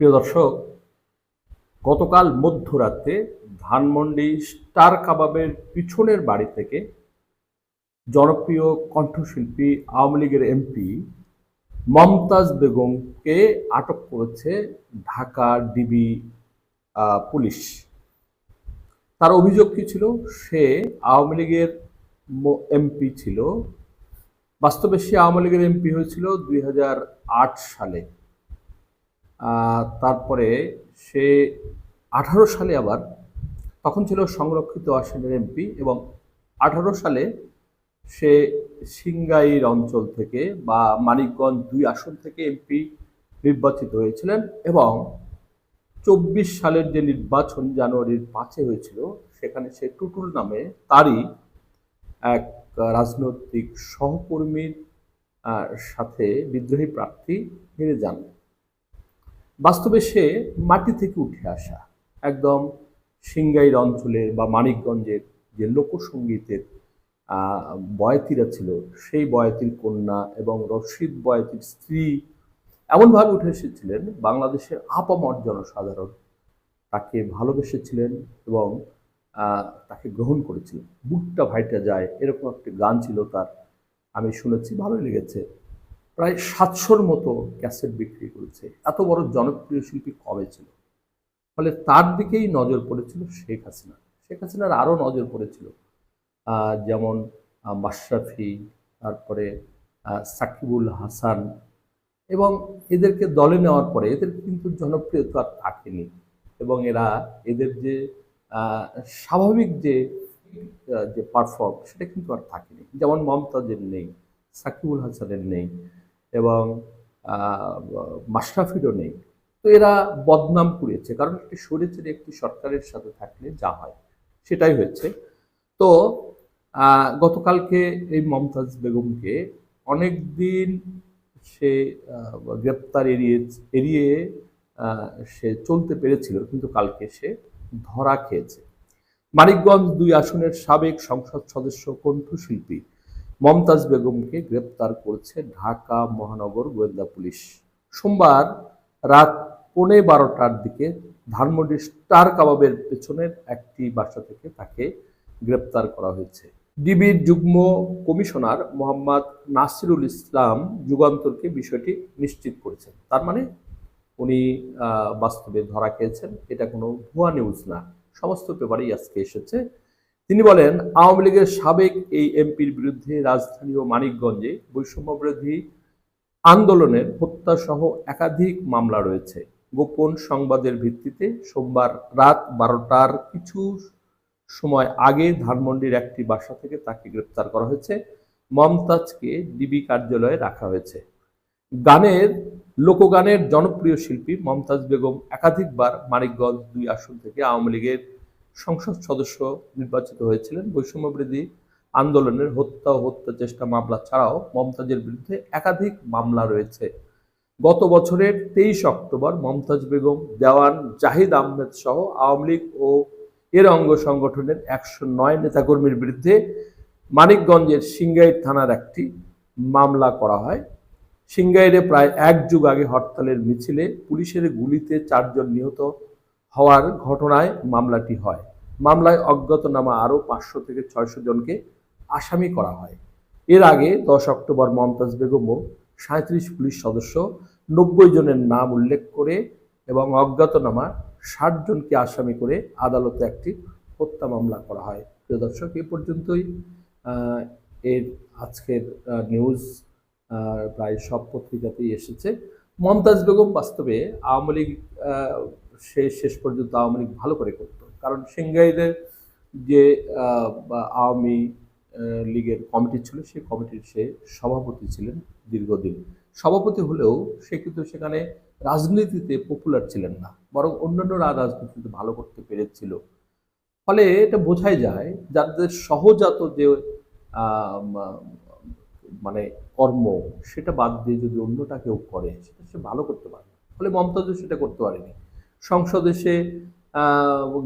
প্রিয় দর্শক, গতকাল মধ্যরাতে ধানমন্ডি স্টার কাবাবের পিছনের বাড়ি থেকে জনপ্রিয় কণ্ঠশিল্পী আওয়ামী লীগের এমপি মমতাজ বেগমকে আটক করেছে ঢাকা ডিবি পুলিশ। তার অভিযোগ কি ছিল? সে আওয়ামী লীগের এমপি ছিল। বাস্তবে সে আওয়ামী লীগের এমপি হয়েছিল দুই হাজার আট সালে। তারপরে সে আঠারো সালে আবার তখন ছিল সংরক্ষিত আসনের এমপি এবং আঠারো সালে সে সিংগাইর অঞ্চল থেকে বা মানিকগঞ্জ দুই আসন থেকে এমপি নির্বাচিত হয়েছিলেন এবং চব্বিশ সালের যে নির্বাচন জানুয়ারির পাঁচে হয়েছিল, সেখানে সে টুটুল নামে তারই এক রাজনৈতিক সহকর্মীর সাথে বিদ্রোহী প্রার্থী হেরে যান। বাস্তবে সে মাটি থেকে উঠে আসা। একদম সিংগাইর অঞ্চলের বা মানিকগঞ্জের যে লোকসঙ্গীতের বয়াতিরা ছিল, সেই বয়াতির কন্যা এবং রশিদ বয়াতির স্ত্রী এমনভাবে উঠে এসেছিলেন, বাংলাদেশের আপামর জনসাধারণ। তাকে ভালোবেসেছিলেন এবং তাকে গ্রহণ করেছিলেন। বুকটা ভাইটা যায়, এরকম একটি গান ছিল তার। আমি শুনেছি, ভালোই লেগেছে। প্রায় সাতশোর মতো ক্যাসেট বিক্রি করেছে। এত বড় জনপ্রিয় শিল্পী কবে ছিল? ফলে তার দিকেই নজর পড়েছিল শেখ হাসিনা। শেখ হাসিনার আরও নজর পড়েছিল। যেমন মাশরাফি, তারপরে সাকিবুল হাসান এবং এদেরকে দলে নেওয়ার পরে এদের কিন্তু জনপ্রিয়তা আর থাকেনি এবং এরা এদের যে স্বাভাবিক যে যে পারফর্ম সেটা কিন্তু আর থাকেনি। যেমন মমতাজের নেই, সাকিবুল হাসানের নেই এবং মাশরাফিরও নেই। তো এরা বদনাম কুড়িয়েছে, কারণ একটি সরেছে একটি সরকারের সাথে থাকলে যা হয়, সেটাই হয়েছে। তো গতকালকে এই মমতাজ বেগমকে অনেক দিন সে গ্রেপ্তার এড়িয়ে এড়িয়ে সে চলতে পেরেছিল, কিন্তু কালকে সে ধরা খেয়েছে। মানিকগঞ্জ দুই আসনের সাবেক সংসদ সদস্য, কণ্ঠশিল্পী মমতাজ বেগমকে গ্রেপ্তার করেছে ঢাকা মহানগর গোয়েন্দা পুলিশ। সোমবার রাত পৌনে বারোটার দিকে ধানমন্ডির স্টার কাবাবের পেছনের একটি বাসা থেকে তাকে গ্রেপ্তার করা হয়েছে। ডিবির যুগ্ম কমিশনার মোহাম্মদ নাসিরুল ইসলাম যুগান্তরকে বিষয়টি নিশ্চিত করেছেন। তার মানে উনি বাস্তবে ধরা খেয়েছেন। এটা কোনো ভুয়া নিউজ না। সমস্ত পেপারেই আজকে এসেছে। তিনি বলেন, আওয়ামী লীগের সাবেক এই এমপির বিরুদ্ধে রাজধানী ও মানিকগঞ্জে বৈষম্য বিরোধী আন্দোলনের হত্যাসহ একাধিক মামলা রয়েছে। গোপন সংবাদের ভিত্তিতে সোমবার রাত বারোটার কিছু সময় আগে ধানমন্ডির একটি বাসা থেকে তাকে গ্রেপ্তার করা হয়েছে। মমতাজকে ডিবি কার্যালয়ে রাখা হয়েছে। গানের, লোকগানের জনপ্রিয় শিল্পী মমতাজ বেগম একাধিকবার মানিকগঞ্জ দুই আসন থেকে আওয়ামী লীগের সংসদ সদস্য নির্বাচিত হয়েছিলেন। বৈষম্যবিরোধী আন্দোলনের হত্যা ও হত্যা চেষ্টা মামলা ছাড়াও মমতাজের বিরুদ্ধে একাধিক মামলা রয়েছে। গত বছরের তেইশ অক্টোবর মমতাজ বেগম, দেওয়ান জাহিদ আহমেদ সহ আওয়ামী লীগ ও এর অঙ্গ সংগঠনের একশো নয় নেতাকর্মীর বিরুদ্ধে মানিকগঞ্জের সিংগাইর থানার একটি মামলা করা হয়। সিঙ্গাইরে প্রায় এক যুগ আগে হরতালের মিছিলে পুলিশের গুলিতে চারজন নিহত হওয়ার ঘটনায় মামলাটি হয়। মামলায় অজ্ঞাতনামা আরও পাঁচশো থেকে ছয়শো জনকে আসামি করা হয়। এর আগে দশ অক্টোবর মমতাজ বেগম ও সাঁত্রিশ পুলিশ সদস্য, নব্বই জনের নাম উল্লেখ করে এবং অজ্ঞাতনামা ষাট জনকে আসামি করে আদালতে একটি হত্যা মামলা করা হয়। প্রিয় দর্শক, এ পর্যন্তই। এর আজকের নিউজ প্রায় সব পত্রিকাতেই এসেছে। মমতাজ বেগম বাস্তবে আওয়ামী লীগ সে শেষ পর্যন্ত আওয়ামী লীগ ভালো করে করত। কারণ সিংগাইদের যে আওয়ামী লীগের কমিটি ছিল, সেই কমিটির সে সভাপতি ছিলেন দীর্ঘদিন। সভাপতি হলেও সে কিন্তু সেখানে রাজনীতিতে পপুলার ছিলেন না, বরং অন্যান্যরা রাজনীতিতে ভালো করতে পেরেছিল। ফলে এটা বোঝাই যায়, যাদের সহজাত যে মানে কর্ম, সেটা বাদ দিয়ে যদি অন্যটা কেউ করে, সেটা সে ভালো করতে পারে ফলে মমতাজও সেটা করতে পারেনি। সংসদে সে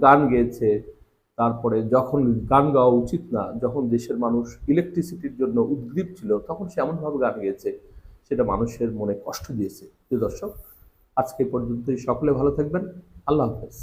গান গেয়েছে। তারপরে যখন গান গাওয়া উচিত না, যখন দেশের মানুষ ইলেকট্রিসিটির জন্য উদ্গ্রীব ছিল, তখন সে এমনভাবে গান গেয়েছে, সেটা মানুষের মনে কষ্ট দিয়েছে। প্রিয় দর্শক, আজকে পর্যন্তই। সকলে ভালো থাকবেন। আল্লাহ হাফেজ।